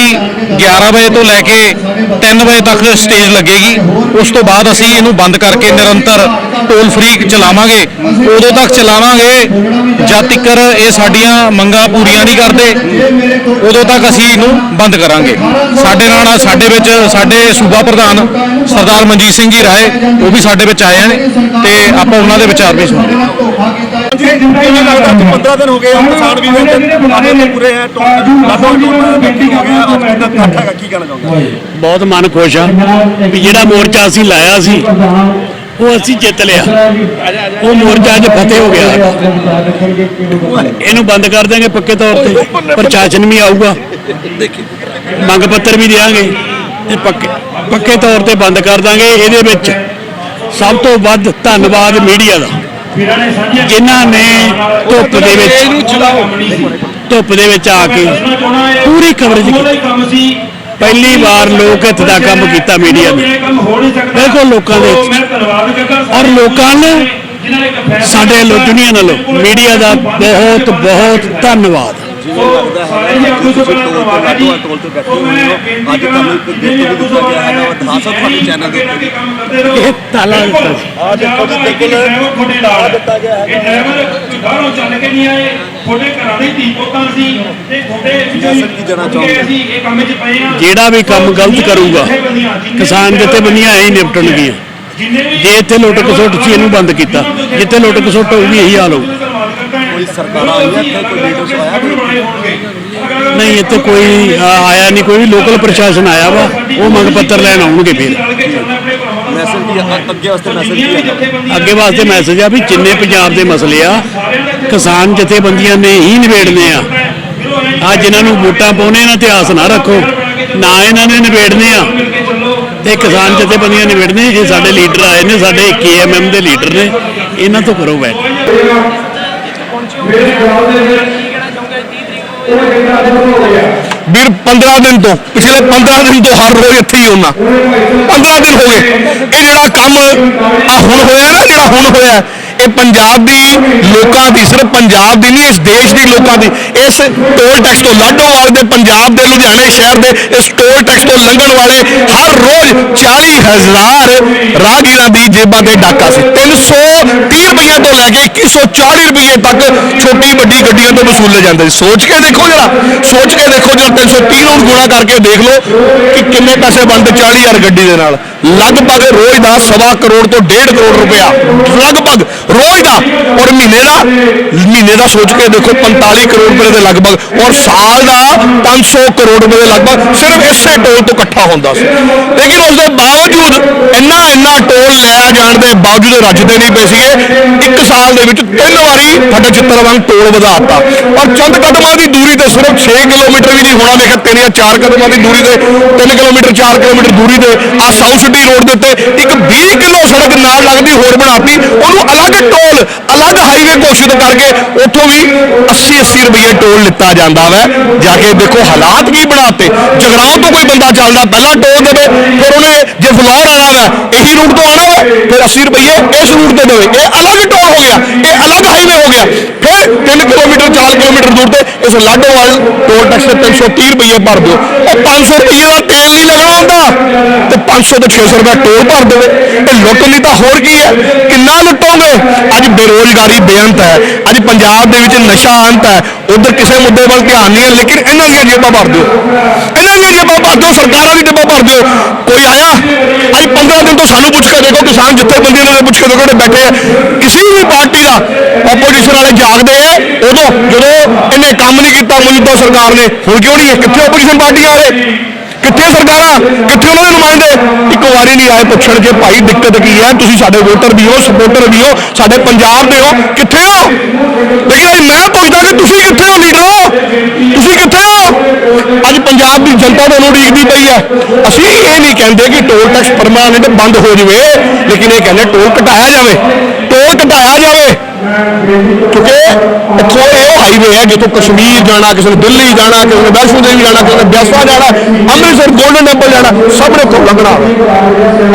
11 ਵਜੇ ਤੋਂ ਲੈ ਕੇ 3 ਵਜੇ ਤੱਕ ਸਟੇਜ ਲੱਗੇਗੀ। ਉਸ ਤੋਂ ਬਾਅਦ ਅਸੀਂ ਇਹਨੂੰ ਬੰਦ ਕਰਕੇ ਨਿਰੰਤਰ ਟੋਲ ਫ੍ਰੀ ਚਲਾਵਾਂਗੇ। ਉਦੋਂ ਤੱਕ ਚਲਾਵਾਂਗੇ, ਜਦ ਤੱਕ ਇਹ ਸਾਡੀਆਂ ਮੰਗਾਂ ਪੂਰੀਆਂ ਨਹੀਂ ਕਰਦੇ, ਉਦੋਂ ਤੱਕ ਅਸੀਂ ਇਹਨੂੰ ਬੰਦ ਕਰਾਂਗੇ। ਸਾਡੇ ਨਾਲ, ਸਾਡੇ ਵਿੱਚ, ਸਾਡੇ ਸੂਬਾ ਪ੍ਰਧਾਨ ਸਰਦਾਰ ਮਨਜੀਤ ਸਿੰਘ ਜੀ ਰਾਏ, ਉਹ ਵੀ ਸਾਡੇ ਵਿੱਚ ਆਏ ਨੇ ਤੇ ਆਪਾਂ ਉਹਨਾਂ ਦੇ ਵਿਚਾਰ ਵੀ ਸੁਣਦੇ ਹਾਂ ਲੱਗਦਾ ਅੱਜ 15 ਦਿਨ ਹੋ ਗਏ ਕਿਸਾਨ ਵੀ ਆਦੇ ਪੂਰੇ ਹੈ ਟੋਲ ਲਾਡੋ ਟੋਲ ਮੀਟਿੰਗ ਹੋ ਗਿਆ, ਅੱਜ ਕਿੰਨਾ ਇਕੱਠ ਕੀ ਕਹਿਣਾ ਚਾਹੁੰਦਾ ਬਹੁਤ ਮਨ ਖੁਸ਼ ਆ ਵੀ ਜਿਹੜਾ ਮੋਰਚਾ ਅਸੀਂ ਲਾਇਆ ਸੀ, ਉਹ ਅਸੀਂ ਜਿੱਤ ਲਿਆ। ਉਹ ਮੋਰਚਾ ਅੱਜ ਫਤਿਹ ਹੋ ਗਿਆ। ਇਹਨੂੰ ਬੰਦ ਕਰ ਦਿਆਂਗੇ ਪੱਕੇ ਤੌਰ ਤੇ। ਪ੍ਰਸ਼ਾਸਨ ਵੀ ਆਊਗਾ। ਮੰਗ ਪੱਤਰ ਵੀ ਦੇਾਂਗੇ ਤੇ ਪੱਕੇ ਪੱਕੇ ਤੌਰ ਤੇ ਬੰਦ ਕਰ ਦਾਂਗੇ ਇਹਦੇ ਵਿੱਚ। ਸਭ ਤੋਂ ਵੱਧ ਧੰਨਵਾਦ ਮੀਡੀਆ ਦਾ। ਜਿਨ੍ਹਾਂ ਨੇ ਧੁੱਪ ਦੇ ਵਿੱਚ ਧੁੱਪ ਦੇ ਵਿੱਚ ਆ ਕੇ ਪੂਰੀ ਕਵਰੇਜ ਕੀਤੀ। ਪਹਿਲੀ ਵਾਰ ਲੋਕ ਹਿੱਤ ਦਾ ਕੰਮ ਕੀਤਾ ਮੀਡੀਆ ਨੇ। ਬਿਲਕੁਲ ਲੋਕਾਂ ਦੇ ਔਰ ਲੋਕਾਂ ਨੇ ਸਾਡੇ ਵੱਲੋਂ ਦੁਨੀਆ ਨਾਲੋਂ ਮੀਡੀਆ ਦਾ ਬਹੁਤ ਬਹੁਤ ਧੰਨਵਾਦ। ਲੱਗਦਾ ਹੈ ਕਿ ਤੁਸੀਂ ਟੋਲ ਤੇ ਲਾਡੋ ਟੋਲ ਤੇ ਬੈਠੇ ਹੋਏ ਹੋ। ਅੱਜ ਤੁਹਾਨੂੰ ਇੱਕ ਗਿਫਟ ਵੀ ਦਿੱਤਾ ਗਿਆ ਹੈਗਾ ਵਾ ਦਿਖਾ ਸਕਦੇ ਤੁਹਾਡੇ ਚੈਨਲ ਦੇ ਉੱਤੇ। ਇਹ ਤਾਲਾ ਦਿੱਤਾ ਸੀ। ਆ ਦੇਖੋ ਜੀ ਬਿਲਕੁਲ ਤਾਲਾ ਦਿੱਤਾ ਗਿਆ ਹੈਗਾ ਡਰਾਈਵਰ ਬਾਹਰੋਂ ਚੱਲ ਕੇ ਨਹੀਂ ਆਏ ਤੁਹਾਡੇ ਘਰਾਂ ਦੇ ਧੀ ਪੁੱਤਾਂ ਸੀ ਤੇ ਤੁਹਾਡੇ ਵਿੱਚੋਂ ਹੀ ਕੀ ਦੇਣਾ ਚਾਹੋਗੇ? ਅਸੀਂ ਇਹ ਕੰਮ 'ਚ ਪਏ ਆ ਜਿਹੜਾ ਵੀ ਕੰਮ ਗਲਤ ਕਰੂਗਾ ਕਿਸਾਨ ਜਥੇਬੰਦੀਆਂ ਐਂ ਹੀ ਨਿਪਟਣਗੀਆਂ। ਜੇ ਇੱਥੇ ਲੁੱਟ ਖਸੁੱਟ ਸੀ ਇਹਨੂੰ ਬੰਦ ਕੀਤਾ ਜਿੱਥੇ ਲੁੱਟ ਖਸੁੱਟ ਹੋਊਗੀ ਇਹੀ ਹਾਲ ਹੋਊ। ਕੋਈ ਸਰਕਾਰਾਂ ਆਈਆਂ ਇੱਥੇ ਕੋਈ ਲੀਡਰਸ ਆਇਆ? ਕੋਈ ਨਹੀਂ ਇੱਥੇ ਕੋਈ ਆਇਆ ਨਹੀਂ ਕੋਈ ਲੋਕਲ ਪ੍ਰਸ਼ਾਸਨ ਆਇਆ ਵਾ ਉਹ ਮੰਗ ਪੱਤਰ ਲੈਣ ਆਉਣਗੇ ਫਿਰ। ਮੈਸੇਜ ਕੀ ਆ ਅੱਗੇ ਵਾਸਤੇ ਮੈਸੇਜ ਕੀ ਆ। ਅੱਗੇ ਵਾਸਤੇ ਮੈਸੇਜ ਆ ਵੀ ਜਿੰਨੇ ਪੰਜਾਬ ਦੇ ਮਸਲੇ ਆ ਕਿਸਾਨ ਜਥੇਬੰਦੀਆਂ ਨੇ ਹੀ ਨਿਬੇੜਨੇ ਆ। ਆ ਜਿਨ੍ਹਾਂ ਨੂੰ ਵੋਟਾਂ ਪਾਉਣੇ ਇਹਨਾਂ ਇਤਿਹਾਸ ਨਾ ਰੱਖੋ। ਨਾ ਇਹਨਾਂ ਨੇ ਨਿਬੇੜਨੇ ਆ ਤੇ ਕਿਸਾਨ ਜਥੇਬੰਦੀਆਂ ਨਿਬੇੜਨੇ ਇਹ ਸਾਡੇ ਲੀਡਰ ਆਏ ਨੇ ਸਾਡੇ ਕੇਐਮਐਮ ਦੇ ਲੀਡਰ ਨੇ ਇਹਨਾਂ ਤੋਂ ਕਰੋ ਬੈਠ ਵੀਰ 15 ਦਿਨ ਤੋਂ ਪਿਛਲੇ 15 ਦਿਨ ਤੋਂ ਹਰ ਰੋਜ਼ ਇੱਥੇ ਹੀ ਹੁੰਨਾ 15 ਦਿਨ ਹੋ ਗਏ ਇਹ ਜਿਹੜਾ ਕੰਮ ਆ ਹੁਣ ਹੋਇਆ ਨਾ ਜਿਹੜਾ ਹੁਣ ਹੋਇਆ ਇਹ ਪੰਜਾਬ ਦੀ ਲੋਕਾਂ ਦੀ, ਸਿਰਫ ਪੰਜਾਬ ਦੀ ਨਹੀਂ, ਇਸ ਦੇਸ਼ ਦੀ ਲੋਕਾਂ ਦੀ। ਇਸ ਟੋਲ ਟੈਕਸ ਤੋਂ ਲਾਡੋਵਾਲ ਦੇ ਪੰਜਾਬ ਦੇ, ਲੁਧਿਆਣੇ ਸ਼ਹਿਰ ਦੇ, ਇਸ ਟੋਲ ਟੈਕਸ ਤੋਂ ਲੰਘਣ ਵਾਲੇ ਹਰ ਰੋਜ਼ 40000 ਰਾਹਗੀਰਾਂ ਦੀ ਜੇਬਾਂ ਤੇ ਡਾਕਾ ਸੀ। 330 ਰੁਪਈਆ ਤੋਂ ਲੈ ਕੇ 2140 ਰੁਪਈਏ ਤੱਕ ਛੋਟੀ ਵੱਡੀ ਗੱਡੀਆਂ ਤੋਂ ਵਸੂਲੇ ਜਾਂਦੇ ਸੀ। ਸੋਚ ਕੇ ਦੇਖੋ ਜਰਾ, ਸੋਚ ਕੇ ਦੇਖੋ ਜਰਾ 330 ਨੂੰ ਗੁਣਾ ਕਰਕੇ ਦੇਖ ਲਓ ਕਿ ਕਿੰਨੇ ਪੈਸੇ ਬਣਦੇ 40000 ਗੱਡੀ ਦੇ ਨਾਲ। ਲਗਭਗ ਰੋਜ਼ ਦਾ ਸਵਾ ਕਰੋੜ ਤੋਂ 1.5 ਕਰੋੜ ਰੁਪਇਆ। ਲਗਭਗ ਰੋਜ਼ ਦਾ। ਔਰ ਮਹੀਨੇ ਦਾ ਮਹੀਨੇ ਦਾ ਸੋਚ ਕੇ ਦੇਖੋ 45 ਕਰੋੜ ਰੁਪਏ ਦੇ ਲਗਭਗ। ਔਰ ਸਾਲ ਦਾ 500 ਕਰੋੜ ਰੁਪਏ ਦੇ ਲਗਭਗ ਸਿਰਫ ਇਸੇ ਟੋਲ ਤੋਂ ਇਕੱਠਾ ਹੁੰਦਾ ਸੀ। ਲੇਕਿਨ ਉਸ ਦੇ ਬਾਵਜੂਦ ਇੰਨਾ ਇੰਨਾ ਟੋਲ ਲਿਆ ਜਾਣ ਦੇ ਬਾਵਜੂਦ ਰੱਜਦੇ ਨਹੀਂ ਪਏ ਸੀਗੇ। ਇੱਕ ਸਾਲ ਦੇ ਵਿੱਚ ਤਿੰਨ ਵਾਰੀ ਸਾਡੇ ਚਿੱਤਰ ਵਾਂਗ ਟੋਲ ਵਧਾਤਾ ਔਰ ਚੰਦ ਕਦਮਾਂ ਦੀ ਦੂਰੀ ਤੇ ਸਿਰਫ 6 ਕਿਲੋਮੀਟਰ ਵੀ ਨਹੀਂ ਹੋਣਾ ਦੇਖਿਆ ਤਿੰਨ ਜਾਂ 4 ਕਦਮਾਂ ਦੀ ਦੂਰੀ ਤੇ 3 ਕਿਲੋਮੀਟਰ 4 ਕਿਲੋਮੀਟਰ ਦੂਰੀ ਤੇ ਆ ਸਾਊਥ ਸਿਟੀ ਰੋਡ ਦੇ ਉੱਤੇ ਇੱਕ 20 ਕਿਲੋ ਸੜਕ ਨਾਲ ਲੱਗਦੀ ਹੋਰ ਬਣਾਤੀ। ਉਹਨੂੰ ਅਲੱਗ ਟੋਲ, ਅਲੱਗ ਹਾਈਵੇ ਘੋਸ਼ਿਤ ਕਰਕੇ ਉੱਥੋਂ ਵੀ 80 80 ਰੁਪਏ ਟੋਲ ਲਿੱਤਾ ਜਾਂਦਾ ਵੈ। ਜਾ ਕੇ ਦੇਖੋ ਹਾਲਾਤ ਕੀ ਬਣਾਤੇ। ਜਗਰਾਉਂ ਤੋਂ ਕੋਈ ਬੰਦਾ ਚੱਲਦਾ, ਪਹਿਲਾਂ ਟੋਲ ਦੇਵੇ ਫਿਰ ਉਹਨੇ ਜੇ ਫਲੋਰ ਆਣਾ ਵੈ, ਇਹੀ ਰੂਟ ਤੋਂ ਆਣਾ ਵੈ, ਫਿਰ 80 ਰੁਪਏ ਇਸ ਰੂਟ ਤੇ ਦੇਵੇ। ਇਹ ਅਲੱਗ ਟੋਲ ਹੋ ਗਿਆ, ਇਹ ਅਲੱਗ ਹਾਈਵੇ ਹੋ ਗਿਆ। ਫਿਰ 3 ਕਿਲੋਮੀਟਰ 4 ਕਿਲੋਮੀਟਰ ਦੂਰ ਤੇ ਇਸ ਲਾਡੋਵਾਲ ਟੋਲ ਟੈਕਸ ਤੇ 330 ਰੁਪਏ ਭਰ ਦਿਓ। ਉਹ 500 ਰੁਪਏ ਦਾ ਤੇਲ ਨਹੀਂ ਲੱਗਣਾ ਹੁੰਦਾ। ਤੇ 500 ਤੇ 600 ਰੁਪਏ ਟੋਲ ਭਰ ਦੇਵੇ। ਇਹ ਲੁੱਟ ਲਈ ਤਾਂ ਹੋਰ ਕੀ ਹੈ? ਕਿੰਨਾ ਲੁੱਟੋਗੇ? ਅੱਜ ਬੇਰੋਜ਼ਗਾਰੀ ਬੇਅੰਤ ਹੈ। ਅੱਜ ਪੰਜਾਬ ਦੇ ਵਿੱਚ ਨਸ਼ਾ ਅੰਤ ਹੈ। ਉਧਰ ਕਿਸੇ ਮੁੱਦੇ ਵੱਲ ਧਿਆਨ ਨਹੀਂ ਹੈ, ਲੇਕਿਨ ਇਹਨਾਂ ਦੀਆਂ ਜੇਬਾਂ ਭਰ ਦਿਓ। ਇਹਨਾਂ ਦੀਆਂ ਜੇਬਾਂ ਭਰ ਦਿਓ, ਸਰਕਾਰਾਂ ਦੀ ਜੇਬਾਂ ਭਰ ਦਿਓ। ਕੋਈ ਆਇਆ? ਅੱਜ 15 ਦਿਨ ਤੋਂ ਸਾਨੂੰ ਪੁੱਛ ਕੇ ਦੇਖੋ, ਕਿਸਾਨ ਜਥੇਬੰਦੀਆਂ ਨੂੰ ਪੁੱਛ ਕੇ ਦੇਖੋ ਜਿਹੜੇ ਬੈਠੇ ਆ। ਕਿਸੇ ਵੀ ਪਾਰਟੀ ਦਾ ਆਪੋਜੀਸ਼ਨ ਵਾਲੇ ਜਾਗਦੇ ਆ। ਉਦੋਂ ਜਦੋਂ ਇਹਨੇ ਕੰਮ ਨਹੀਂ ਕੀਤਾ ਮੌਜੂਦਾ ਸਰਕਾਰ ਨੇ, ਹੁਣ ਕਿਉਂ ਨਹੀਂ? ਹੈ ਕਿੱਥੇ ਆਪੋਜੀਸ਼ਨ ਪਾਰਟੀਆਂ ਵਾਲੇ? ਕਿੱਥੇ ਸਰਕਾਰਾਂ? ਕਿੱਥੇ ਉਹਨਾਂ ਦੇ ਨੁਮਾਇੰਦੇ? ਇੱਕ ਵਾਰੀ ਨਹੀਂ ਆਏ ਪੁੱਛਣ ਕਿ ਭਾਈ ਦਿੱਕਤ ਕੀ ਹੈ? ਤੁਸੀਂ ਸਾਡੇ ਵੋਟਰ ਵੀ ਹੋ ਸਪੋਰਟਰ ਵੀ ਹੋ, ਸਾਡੇ ਪੰਜਾਬ ਦੇ ਹੋ, ਕਿੱਥੇ ਹੋ? ਲੇਕਿਨ ਅੱਜ ਮੈਂ ਪੁੱਛਦਾ ਕਿ ਤੁਸੀਂ ਕਿੱਥੇ ਹੋ ਲੀਡਰੋ ਤੁਸੀਂ ਕਿੱਥੇ ਹੋ? ਅੱਜ ਪੰਜਾਬ ਦੀ ਜਨਤਾ ਤੁਹਾਨੂੰ ਉਡੀਕਦੀ ਪਈ ਹੈ। ਅਸੀਂ ਇਹ ਨਹੀਂ ਕਹਿੰਦੇ ਕਿ ਟੋਲ ਟੈਕਸ ਪਰਮਾਨੈਂਟ ਬੰਦ ਹੋ ਜਾਵੇ, ਲੇਕਿਨ ਇਹ ਕਹਿੰਦੇ ਟੋਲ ਘਟਾਇਆ ਜਾਵੇ। ਟੋਲ ਘਟਾਇਆ ਜਾਵੇ ਕਿਉਂਕਿ ਇੱਥੋਂ ਇਹ ਹਾਈਵੇ ਹੈ, ਜਿੱਥੋਂ ਕਸ਼ਮੀਰ ਜਾਣਾ, ਕਿਸੇ ਨੂੰ ਦਿੱਲੀ ਜਾਣਾ, ਕਿਸੇ ਨੇ ਵੈਸ਼ਨੋ ਦੇਵੀ ਜਾਣਾ, ਕਿਸੇ ਨੇ ਬਿਆਸਾ ਜਾਣਾ, ਅੰਮ੍ਰਿਤਸਰ ਗੋਲਡਨ ਟੈਂਪਲ ਜਾਣਾ, ਸਭ ਨੇ ਤੋਂ ਲੰਘਣਾ।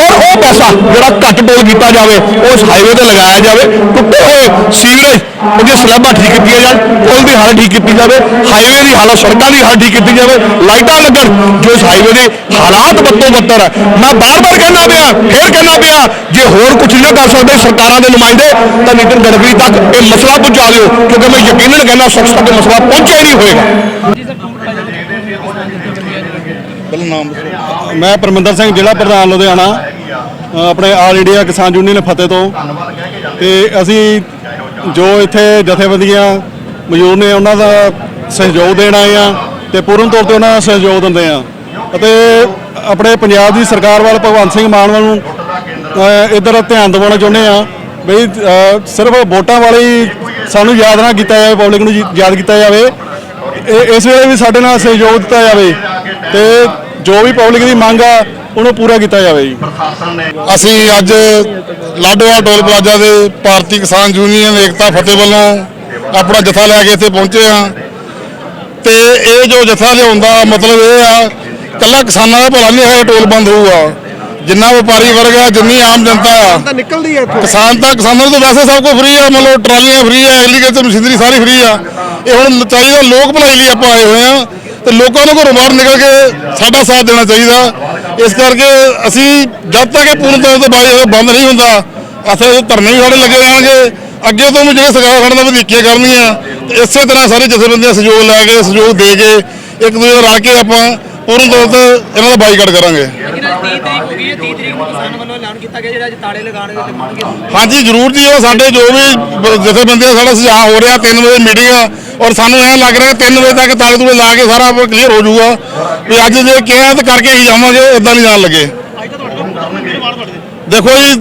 ਔਰ ਉਹ ਪੈਸਾ ਜਿਹੜਾ ਘੱਟ ਟੋਲ ਕੀਤਾ ਜਾਵੇ, ਉਹ ਇਸ ਹਾਈਵੇ ਤੇ ਲਗਾਇਆ ਜਾਵੇ, ਟੁੱਟੇ ਹੋਏ ਸੀਵਰੇਜ, ਉਹਦੀਆਂ ਸਲੈਬਾਂ ਠੀਕ ਕੀਤੀਆਂ ਜਾਣ, ਪੁਲ ਦੀ ਹਾਲਤ ਠੀਕ ਕੀਤੀ ਜਾਵੇ ਹਾਈਵੇ ਦੀ ਹਾਲਤ, ਸੜਕਾਂ ਦੀ ਹਾਲਤ ਠੀਕ ਕੀਤੀ ਜਾਵੇ, ਲਾਈਟਾਂ ਲੱਗਣ, ਜੋ ਇਸ ਹਾਈਵੇ ਦੇ ਹਾਲਾਤ ਬੱਤੋਂ ਬੱਤਰ ਹੈ ਮੈਂ ਬਾਰ-ਬਾਰ ਕਹਿਣਾ ਪਿਆ, ਫੇਰ ਕਹਿਣਾ ਪਿਆ, ਜੇ ਹੋਰ ਕੁਝ ਨਾ ਕਰ ਸਕਦੇ ਸਰਕਾਰਾਂ ਦੇ ਨੁਮਾਇੰਦੇ, ਤਾਂ ਨਿਤਿਨ ਗਡਕਰੀ ਤੱਕ ਇਹ ਮਸਲਾ ਪਹੁੰਚਾ ਦਿਓ ਕਿਉਂਕਿ ਮੈਂ ਯਕੀਨਨ ਕਹਿੰਦਾ ਸਖਤ ਤੱਕ ਇਹ ਮਸਲਾ ਪਹੁੰਚਿਆ ਹੀ ਨਹੀਂ ਹੋਏਗਾ। ਮੈਂ ਪਰਮਿੰਦਰ ਸਿੰਘ ਜ਼ਿਲ੍ਹਾ ਪ੍ਰਧਾਨ ਲੁਧਿਆਣਾ ਆਪਣੇ ਆਲ ਇੰਡੀਆ ਕਿਸਾਨ ਯੂਨੀਅਨ ਫਤਿਹ ਤੋਂ। ਤੇ ਅਸੀਂ ਜੋ ਇੱਥੇ ਜਥੇਬੰਦੀਆਂ ਮੌਜੂਦ ਨੇ ਉਹਨਾਂ ਦਾ ਸਹਿਯੋਗ ਦੇਣ ਆਏ ਆ ਤੇ ਪੂਰਨ ਤੌਰ ਤੇ ਉਹਨਾਂ ਦਾ ਸਹਿਯੋਗ ਦਿੰਦੇ ਆ ਅਤੇ ਆਪਣੇ ਪੰਜਾਬ ਦੀ ਸਰਕਾਰ ਵੱਲ ਭਗਵੰਤ ਸਿੰਘ ਮਾਨ ਵੱਲ ਨੂੰ ਇੱਧਰ ਧਿਆਨ ਦਿਵਾਉਣਾ ਚਾਹੁੰਦੇ ਆ ਬਈ ਸਿਰਫ ਵੋਟਾਂ ਵਾਲੇ ਸਾਨੂੰ ਯਾਦ ਨਾ ਕੀਤਾ ਜਾਵੇ ਪਬਲਿਕ ਨੂੰ ਯਾਦ ਕੀਤਾ ਜਾਵੇ। ਇਹ, ਇਸ ਵੇਲੇ ਵੀ ਸਾਡੇ ਨਾਲ ਸਹਿਯੋਗ ਦਿੱਤਾ ਜਾਵੇ ਤੇ ਜੋ ਵੀ ਪਬਲਿਕ ਦੀ ਮੰਗ ਆ, ਉਹਨੂੰ ਪੂਰਾ ਕੀਤਾ ਜਾਵੇ ਜੀ। ਅਸੀਂ ਅੱਜ ਲਾਡੋਆ ਟੋਲ ਪਲਾਜ਼ਾ ਦੇ ਭਾਰਤੀ ਕਿਸਾਨ ਯੂਨੀਅਨ ਏਕਤਾ ਫਤਿਹ ਵੱਲੋਂ ਆਪਣਾ ਜਥਾ ਲੈ ਕੇ ਇੱਥੇ ਪਹੁੰਚੇ ਹਾਂ। ਤੇ ਇਹ ਜੋ ਜਥਾ ਲਿਆਉਣ ਦਾ ਮਤਲਬ ਇਹ ਆ ਕੱਲਾ ਕਿਸਾਨਾਂ ਦਾ ਭਲਾ ਨਹੀਂ ਹੈ ਟੋਲ ਬੰਦ ਹੋਊਗਾ। ਜਿੰਨਾ ਵਪਾਰੀ ਵਰਗ ਆ ਜਿੰਨੀ ਆਮ ਜਨਤਾ ਆ। ਤਾਂ ਨਿਕਲਦੀ ਹੈ ਇੱਥੋਂ। ਕਿਸਾਨ ਤਾਂ ਕਿਸਾਨਾਂ ਨੂੰ ਤਾਂ ਵੈਸੇ ਸਭ ਕੁਝ ਫ੍ਰੀ ਆ ਮਤਲਬ ਟਰਾਲੀਆਂ ਫ੍ਰੀ ਆ ਐਗਰੀਕਲਚਰ ਮਸ਼ੀਨਰੀ ਸਾਰੀ ਫ੍ਰੀ ਆ। ਇਹ ਹੁਣ ਚਾਹੀਦਾ ਲੋਕ ਭਲਾਈ ਲਈ ਆਪਾਂ ਆਏ ਹੋਏ ਆ ਤੇ ਲੋਕਾਂ ਨੂੰ ਘਰੋਂ ਬਾਹਰ ਨਿਕਲ ਕੇ ਸਾਡਾ ਸਾਥ ਦੇਣਾ ਚਾਹੀਦਾ। ਇਸ ਕਰਕੇ ਅਸੀਂ ਜਦ ਤੱਕ ਇਹ ਪੂਰਨ ਤੌਰ ਤੇ ਬਾਈ ਬੰਦ ਨਹੀਂ ਹੁੰਦਾ ਅਸਾਂ ਧਰਨੇ ਵੀ ਸਾਡੇ ਲੱਗੇ ਰਹਿਣਗੇ। ਅੱਗੇ ਤੋਂ ਵੀ ਜਿਹੜੇ ਸਰਕਾਰ ਸਾਡੇ ਨਾਲ ਵਧੀਕੀਆਂ ਕਰਨੀਆਂ ਇਸੇ ਤਰ੍ਹਾਂ ਸਾਰੇ ਜਥੇਬੰਦੀਆਂ ਸਹਿਯੋਗ ਲੈ ਕੇ ਸਹਿਯੋਗ ਦੇ ਕੇ ਇੱਕ ਦੂਜੇ ਨਾਲ ਰਲ ਕੇ ਆਪਾਂ ਪੂਰਨ ਤੌਰ ਤੇ ਇਹਨਾਂ ਦਾ ਬਾਈਕਾਟ ਕਰਾਂਗੇ। ਲੇਕਿਨ ਅੱਜ 30 ਤਰੀਕ ਹੋ ਗਈ ਹੈ 30 ਤਰੀਕ ਨੂੰ ਕਿਸਾਨ ਵੱਲੋਂ ਐਲਾਨ ਕੀਤਾ ਗਿਆ ਜਿਹੜਾ ਅੱਜ ਤਾੜੇ ਲਗਾਉਣ ਦੇ ਮੰਨਗੇ ਹਾਂਜੀ ਜ਼ਰੂਰ ਜੀ ਉਹ ਸਾਡੇ ਜੋ ਵੀ ਜਥੇਬੰਦੀਆਂ ਸਾਡਾ ਸੁਝਾਅ ਹੋ ਰਿਹਾ 3 ਵਜੇ ਮੀਟਿੰਗ ਆ ਔਰ ਸਾਨੂੰ ਐਂ ਲੱਗ ਰਿਹਾ 3 ਵਜੇ ਤੱਕ ਤਾਲੇ ਤੂਲੇ ਲਾ ਕੇ ਸਾਰਾ ਕਲੀਅਰ ਹੋ ਜਾਊਗਾ। ਵੀ ਅੱਜ ਜੇ ਕਿਹਾ ਤਾਂ ਕਰਕੇ ਹੀ ਜਾਵਾਂਗੇ ਇਦਾਂ ਨਹੀਂ ਜਾਣ ਲੱਗੇ। ਦੇਖੋ ਜੀ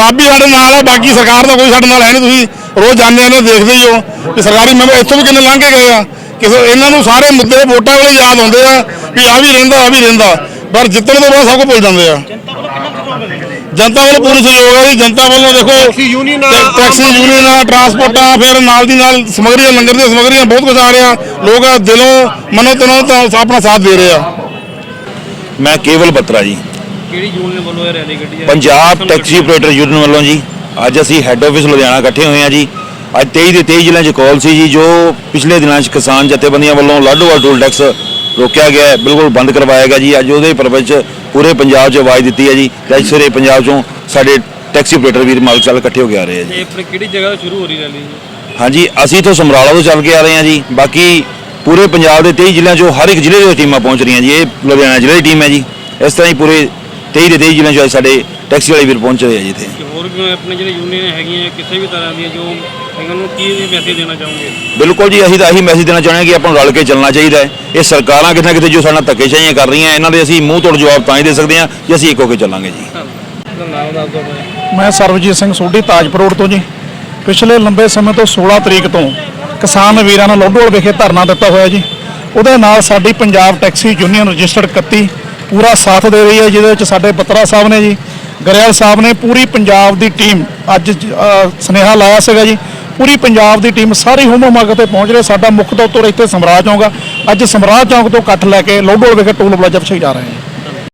ਰੱਬ ਸਾਡੇ ਨਾਲ ਹੈ ਬਾਕੀ ਸਰਕਾਰ ਦਾ ਕੋਈ ਸਾਡੇ ਨਾਲ ਹੈ ਨਹੀਂ ਤੁਸੀਂ ਰੋਜ਼ ਜਾਂਦੇ ਨੇ ਦੇਖਦੇ ਹੀ ਹੋ। ਕਿ ਸਰਕਾਰੀ ਮੈਂਬਰ ਇੱਥੋਂ ਵੀ ਕਿੰਨੇ ਲੰਘ ਕੇ ਗਏ ਆ। ਕਿਸੇ ਇਹਨਾਂ ਨੂੰ ਸਾਰੇ ਮੁੱਦੇ ਵੋਟਾਂ ਵੇਲੇ ਯਾਦ ਆਉਂਦੇ ਆ ਵੀ ਆ ਵੀ ਰਹਿੰਦਾ ਆ ਵੀ ਰਹਿੰਦਾ। ਪਰ ਜਿੱਤਣ ਤੋਂ ਬਾਅਦ ਸਭ ਕੁਝ ਭੁੱਲ ਜਾਂਦੇ ਆ। ਜਨਤਾ ਵੱਲੋਂ ਪੂਰੀ ਸਹਿਯੋਗ ਹੈ ਜੀ? ਜਨਤਾ ਵੱਲੋਂ ਦੇਖੋ ਟੈਕਸੀ ਯੂਨੀਅਨ ਯੂਨੀਅਨ ਟਰਾਂਸਪੋਰਟਾਂ ਫਿਰ ਨਾਲ ਦੀ ਨਾਲ ਸਮਗਰੀਆਂ ਲੰਗਰ ਦੀਆਂ ਸਮਗਰੀਆਂ ਬਹੁਤ ਕੁਝ ਆ ਰਿਹਾ। ਲੋਕ ਦਿਲੋਂ ਮਨੋ ਤਨੋਂ ਤਾਂ ਆਪਣਾ ਸਾਥ ਦੇ ਰਹੇ ਆ। ਮੈਂ ਕੇਵਲ ਬੱਤਰਾ ਜੀ। ਕਿਹੜੀ ਯੂਨੀਅਨ ਵੱਲੋਂ ਇਹ ਰੈਲੀ ਕੱਢੀ ਪੰਜਾਬ ਟੈਕਸੀ ਆਪਰੇਟਰ ਯੂਨੀਅਨ ਵੱਲੋਂ ਜੀ। ਅੱਜ ਅਸੀਂ ਹੈੱਡ ਆਫਿਸ ਲੁਧਿਆਣਾ ਇਕੱਠੇ ਹੋਏ ਹਾਂ ਜੀ। ਅੱਜ 23 ਦੇ 23 ਜ਼ਿਲ੍ਹਿਆਂ 'ਚ ਕਾਲ ਸੀ ਜੀ ਜੋ ਪਿਛਲੇ ਦਿਨਾਂ 'ਚ ਕਿਸਾਨ ਜਥੇਬੰਦੀਆਂ ਵੱਲੋਂ ਲਾਡੋਵਾਲ ਟੋਲ ਟੈਕਸ ਰੋਕਿਆ ਗਿਆ ਹੈ ਬਿਲਕੁਲ ਬੰਦ ਕਰਵਾਇਆ ਗਿਆ ਜੀ। ਅੱਜ ਉਹਦੇ ਪਰਪਸ 'ਚ ਪੂਰੇ ਪੰਜਾਬ 'ਚ ਆਵਾਜ਼ ਦਿੱਤੀ ਹੈ ਜੀ। ਤੇ ਅੱਜ ਸਵੇਰੇ ਪੰਜਾਬ 'ਚੋਂ ਸਾਡੇ ਟੈਕਸੀ ਆਪਰੇਟਰ ਵੀਰ ਮਾਲਕ ਚੱਲ ਇਕੱਠੇ ਹੋ ਕੇ ਆ ਰਹੇ ਆ ਜੀ। ਇਹ ਆਪਣੀ ਕਿਹੜੀ ਜਗ੍ਹਾ ਤੋਂ ਸ਼ੁਰੂ ਹੋ ਰਹੀ ਰੈਲੀ ਹਾਂਜੀ ਅਸੀਂ ਤੋਂ ਸਮਰਾਲਾ ਤੋਂ ਚੱਲ ਕੇ ਆ ਰਹੇ ਹਾਂ ਜੀ। ਬਾਕੀ ਪੂਰੇ ਪੰਜਾਬ ਦੇ 23 ਜ਼ਿਲ੍ਹਿਆਂ 'ਚੋਂ ਹਰ ਇੱਕ ਜ਼ਿਲ੍ਹੇ ਦੇ ਟੀਮਾਂ ਪਹੁੰਚ ਰਹੀਆਂ ਜੀ। ਇਹ ਲੁਧਿਆਣਾ ਜ਼ਿਲ੍ਹੇ ਦੀ ਟੀਮ ਹੈ ਜੀ। ਇਸ ਤਰ੍ਹਾਂ ਹੀ ਪੂਰੇ 23 ਦੇ 23 ਜ਼ਿਲ੍ਹਿਆਂ 'ਚੋਂ ਸਾਡੇ ਟੈਕਸੀ ਵਾਲੇ ਵੀਰ ਪਹੁੰਚ ਰਹੇ ਆ ਜੀ ਇੱਥੇ। ਹੋਰ ਵੀ ਆਪਣੇ ਜਿਹੜੇ ਯੂਨੀਅਨ ਹੈਗੀਆਂ ਕਿਸੇ ਵੀ ਤਰ੍ਹਾਂ ਦੀਆਂ ਜੋ ਇਹਨਾਂ ਨੂੰ ਕੀ ਮੈਸੇਜ ਦੇਣਾ ਚਾਹੋਗੇ? ਬਿਲਕੁਲ ਜੀ ਅਸੀਂ ਤਾਂ ਇਹੀ ਮੈਸੇਜ ਦੇਣਾ ਚਾਹੁੰਦੇ ਹਾਂ ਕਿ ਆਪਾਂ ਨੂੰ ਰਲ ਕੇ ਚੱਲਣਾ ਚਾਹੀਦਾ ਹੈ। ਇਹ ਸਰਕਾਰਾਂ ਕਿਤੇ ਨਾ ਕਿਤੇ ਜੋ ਸਾਡੇ ਧੱਕੇਸ਼ਾਹੀਆਂ ਕਰ ਰਹੀਆਂ ਇਹਨਾਂ ਦੇ ਅਸੀਂ ਮੂੰਹ ਤੋੜ ਜਵਾਬ ਤਾਂ ਹੀ ਦੇ ਸਕਦੇ ਹਾਂ ਜੇ ਅਸੀਂ ਇੱਕ ਹੋ ਕੇ ਚੱਲਾਂਗੇ ਜੀ। ਇਹਦਾ ਨਾਮ ਦੱਸ ਦਿਓ ਭਾਈ। ਮੈਂ ਸਰਬਜੀਤ ਸਿੰਘ ਸੋਢੀ ਤਾਜਪੁਰ ਰੋਡ ਤੋਂ ਜੀ। ਪਿਛਲੇ ਲੰਬੇ ਸਮੇਂ ਤੋਂ 16 ਤਰੀਕ ਤੋਂ ਕਿਸਾਨ ਵੀਰਾਂ ਨੇ ਲੋਡੋਲ ਵਿਖੇ ਧਰਨਾ ਦਿੱਤਾ ਹੋਇਆ ਜੀ। ਉਹਦੇ ਨਾਲ ਸਾਡੀ ਪੰਜਾਬ ਟੈਕਸੀ ਯੂਨੀਅਨ ਰਜਿਸਟਰਡ 31 ਪੂਰਾ ਸਾਥ ਦੇ ਰਹੀ ਹੈ ਜਿਹਦੇ ਵਿੱਚ ਸਾਡੇ ਬਤਰਾ ਸਾਹਿਬ ਨੇ ਜੀ ਗਰੇਵਾਲ ਸਾਹਿਬ ਨੇ ਪੂਰੀ ਪੰਜਾਬ ਦੀ ਟੀਮ ਅੱਜ ਅ, ਸੁਨੇਹਾ ਲਾਇਆ ਸੀਗਾ ਜੀ। ਪੂਰੀ ਪੰਜਾਬ ਦੀ ਟੀਮ ਸਾਰੀ ਹੁਮ ਤੇ ਪਹੁੰਚ ਰਹੇ ਸਾਡਾ ਮੁੱਖ ਤੌਰ ਇੱਥੇ ਸਮਰਾਜ ਚੌਂਕ ਆ। ਅੱਜ ਸਮਰਾਜ ਚੌਂਕ ਤੋਂ ਇਕੱਠ ਲੈ ਕੇ ਲੋਡੋਲ ਵਿਖੇ ਟੋਲ ਪਲਾਜ਼ਾ ਪਿੱਛੇ ਜਾ ਰਹੇ ਹਾਂ